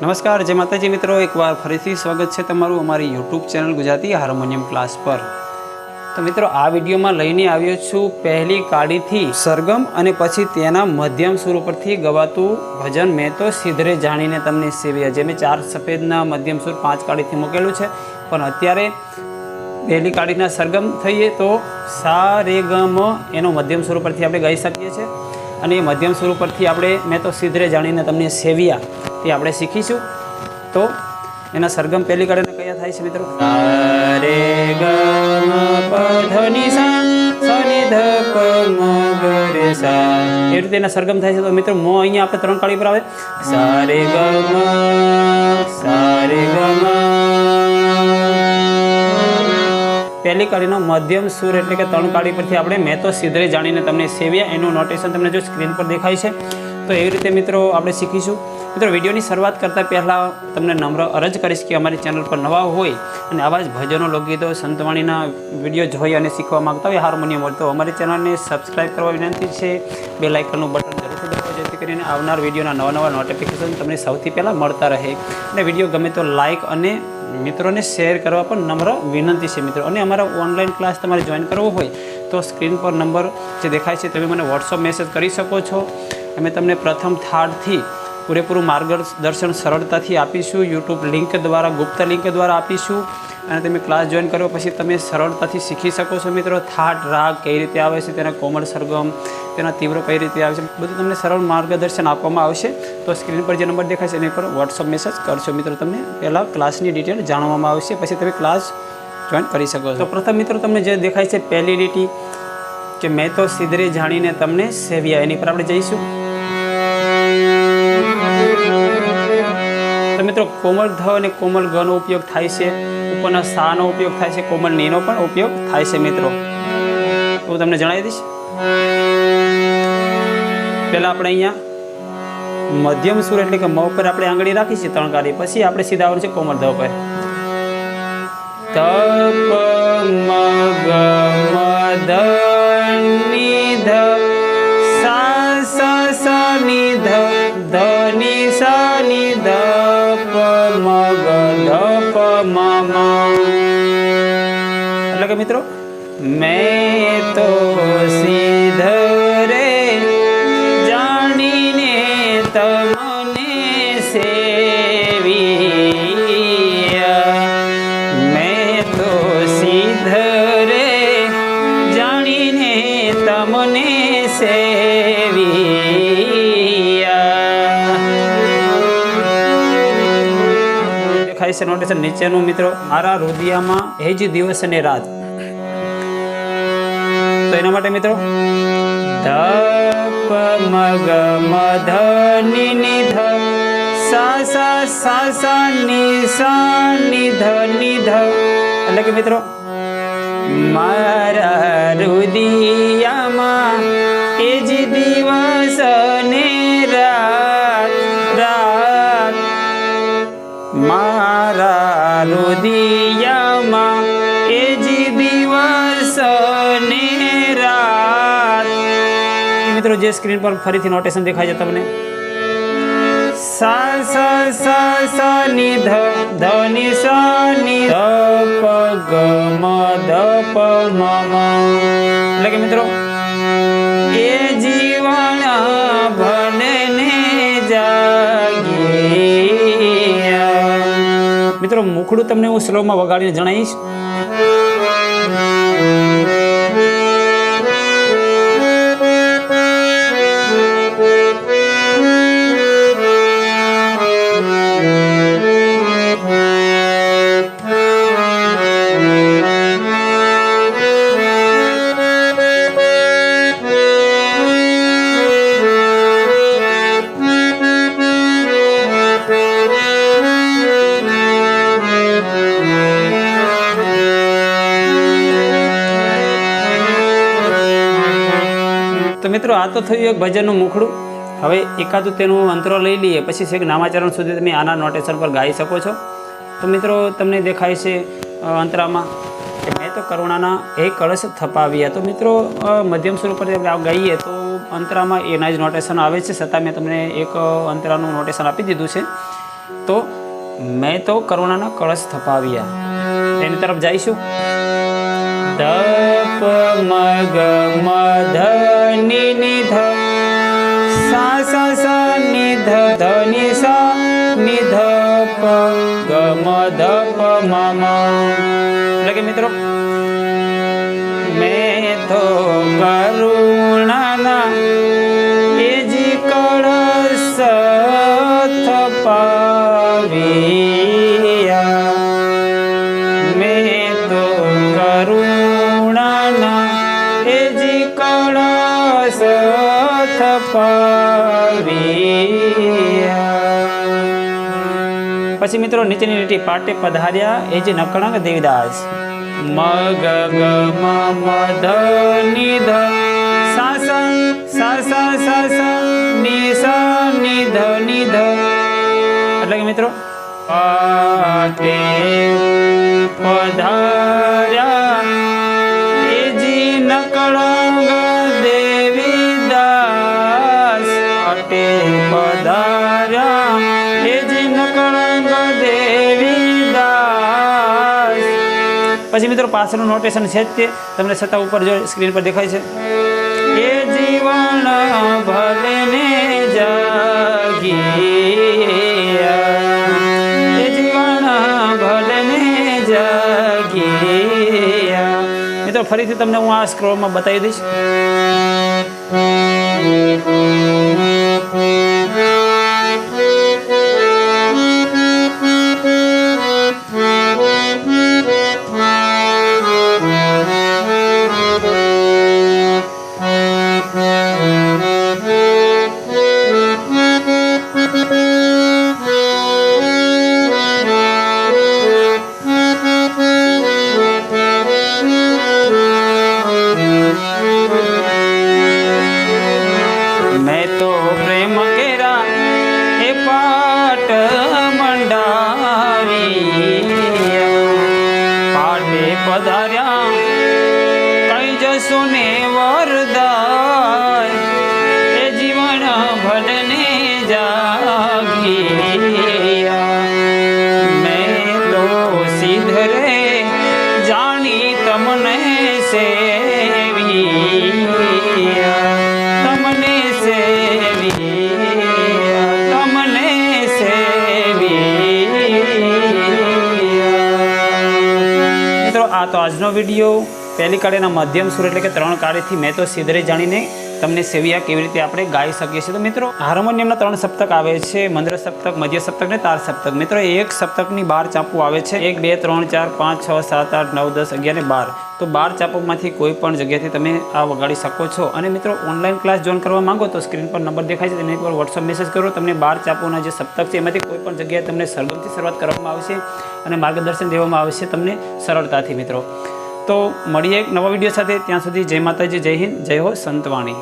નમસ્કાર, જય માતાજી મિત્રો. એકવાર ફરીથી સ્વાગત છે તમારું અમારી YouTube channel Gujarati harmonium class પર. તો મિત્રો, આ વિડીયોમાં લઈને આવ્યો છું પહેલી કાળીથી સરગમ અને પછી તેના મધ્યમ સુર ઉપરથી ગવાતું ભજન. મેં તો સીધરે જાણીને તમને સેવ્યા. જે મેં ચાર સફેદના મધ્યમ સુર પાંચ કાળીથી મૂકેલું છે. પણ અત્યારે પહેલી કાળીના સરગમ થઈએ તો સા રે ગમ એનો મધ્યમ સુર પરથી આપણે ગાઈ શકીએ છીએ. અને એ મધ્યમ સુર પરથી આપણે મેં તો સીધરે જાણીને તમને સેવ્યા. તે આપણે શીખીશું. તો એના સરગમ પહેલી કાળીના કયા થાય છે મિત્રો? રે ગ સા સ ની ધ પ મ ગ રે સા એ રીતે એના સરગમ થાય છે. તો મિત્રો મો અહીંયા આપણે ત્રણ કાળી પર આવે. સા રે ગ મ સા રે ગ મ પહેલી કાળીનો મધ્યમ સુર એટલે કે ત્રણ કાળી પરથી આપણે મેં તો સીધરે જાણીને તમને સેવ્યા. એનું નોટેશન તમને જો સ્ક્રીન પર દેખાય છે. તો એવી રીતે મિત્રો આપણે શીખીશું. મિત્રો, વિડીયોની શરૂઆત કરતાં પહેલાં તમને નમ્ર અરજ કરીશ કે અમારી ચેનલ પર નવા હોય અને આવા જ ભજનો, લોકગીતો, સંતવાણીના વીડિયો જોઈ અને શીખવા માગતા હોય, હાર્મોનિયમ હોય અમારી ચેનલને સબસ્ક્રાઈબ કરવા વિનંતી છે. બે લાઇકનનું બટન જરૂરથી દબાવો, જેથી કરીને આવનાર વિડીયોના નવા નવા નોટિફિકેશન તમને સૌથી પહેલાં મળતા રહે. અને વીડિયો ગમે તો લાઇક અને મિત્રોને શેર કરવા પણ નમ્ર વિનંતી છે, મિત્રો. અને અમારા ઓનલાઈન ક્લાસ તમારે જોઈન કરવો હોય, તો સ્ક્રીન પર નંબર જે દેખાય છે, તમે મને વોટ્સઅપ મેસેજ કરી શકો છો. અમે તમને પ્રથમ થાળથી પૂરેપૂરું માર્ગદર્શન સરળતાથી આપીશું. યુટ્યુબ લિંક દ્વારા, ગુપ્ત લિંક દ્વારા આપીશું. અને તમે ક્લાસ જોઈન કરો પછી તમે સરળતાથી શીખી શકો છો મિત્રો. થાટ, રાગ કઈ રીતે આવે છે, તેના કોમળ સરગમ, તેના તીવ્ર કઈ રીતે આવે છે, બધું તમને સરળ માર્ગદર્શન આપવામાં આવશે. તો સ્ક્રીન પર જે નંબર દેખાય છે એની પર વોટ્સઅપ મેસેજ કરશો મિત્રો. તમને પહેલાં ક્લાસની ડિટેલ જાણવામાં આવશે, પછી તમે ક્લાસ જોઈન કરી શકો છો. તો પ્રથમ મિત્રો તમને જે દેખાય છે, પહેલી લીટી, કે મેં તો સીધરે જાણીને તમને સેવ્યા. એની પર આપણે જઈશું. કોમળ ધ અને કોમળ ગનો ઉપયોગ થાય છે. ઉપરના સાનો ઉપયોગ થાય છે, કોમળ નીનો પણ ઉપયોગ થાય છે મિત્રો. હું તમને જણાવી દઈશ. પહેલાં આપણે અહીંયા મધ્યમ સુર એટલે કે મ ઉપર આપણે આંગળી રાખી છે ત્રણ કાઢી પછી આપણે સીધા આવવાનું છે કોમળ ધ ઉપર. તપ મગ ગ દેખાય છે નોટેશન નીચેનું મિત્રો, મારા રુદિયામાં એ જ દિવસ અને રાત. તો એના માટે મિત્રો, ધપ મગ મધ સા સા સા સા ની સા ની ધ એટલે કે મિત્રો, મારા રુદિયામાં જે સ્ક્રીન પર ફરીથી નોટેશન દેખાય છે તમને. સા મિત્રો, એ જીવન મિત્રો, મુખડું તમને હું સ્લોમાં વગાડીને જણાવીશ. મિત્રો, આ તો થયું એક ભજનનું મુખડું. હવે એકાદું તેનું અંતરો લઈ લઈએ, પછી છેક નામાચરણ સુધી તમે આના નોટેશન પર ગાઈ શકો છો. તો મિત્રો, તમને દેખાય છે અંતરામાં કે મેં તો કરુણાના એક કળશ થપાવ્યા. તો મિત્રો મધ્યમ સ્વરૂપ પર આપણે ગાઈએ તો અંતરામાં એના જ નોટેશન આવે છે, છતાં મેં તમને એક અંતરાનું નોટેશન આપી દીધું છે. તો મેં તો કરુણાના કળશ થપાવ્યા. તેની તરફ જઈશું. દપ મગ મધ નિધ. સા સા નિધ ધનિ સા નિધ. પ ગ મ ધ પ મમ. એટલે કે મિત્રો મેં તો થપાવ્યા પછી મિત્રો નીચેની લીટી પાટે પધાર્યા, એ જે નકળંગ દેવીદાસ. મગ, ગ, મ ધ, નિ, ધ. સા સા સા સા સા એટલે કે મિત્રો, પાટે પધાર્યા. મિત્રો પાછળનું નોટેશન છે જ તે. તમને છતાં ઉપર જો સ્ક્રીન પર દેખાય છે. એ જીવન ભલે ને જીવન ભલે ને મિત્રો, ફરીથી તમને હું આ સ્ક્રોલમાં બતાવી દઈશ. આજનો વીડિયો. પહેલી કાળીના મધ્યમ સુર એટલે કે ત્રણ કાળીથી મેં તો સિદ્ધરે જાણીને તમને સેવિયા કેવી રીતે આપણે ગાઈ શકીએ છીએ? તો મિત્રો, હાર્મોનિયમના ત્રણ સપ્તક આવે છે. મંદ્ર સપ્તક, મધ્ય સપ્તક ને તાર સપ્તક. મિત્રો એક સપ્તકની બાર ચાપુ આવે છે. એક, બે, ત્રણ, ચાર, પાંચ, છ, સાત, આઠ, નવ, દસ, અગિયાર ને બાર. તો બાર ચાપોમાંથી કોઈ પણ જગ્યાથી તમે આ વગાડી શકો છો. અને મિત્રો, ઓનલાઈન ક્લાસ જોઈન કરવા માંગો તો સ્ક્રીન પર નંબર દેખાય છે. તેને એકવાર વોટ્સઅપ મેસેજ કરો. તમને બાર ચાપોના જે સપ્તક છે, એમાંથી કોઈ પણ જગ્યાએ તમને સરગમથી શરૂઆત કરવામાં આવશે અને માર્ગદર્શન દેવામાં આવશે તમને સરળતાથી, મિત્રો. તો મળીએ એક નવા વીડિયો સાથે. ત્યાં સુધી જય માતાજી, જય હિન્દ, જય હો, સંતવાણી.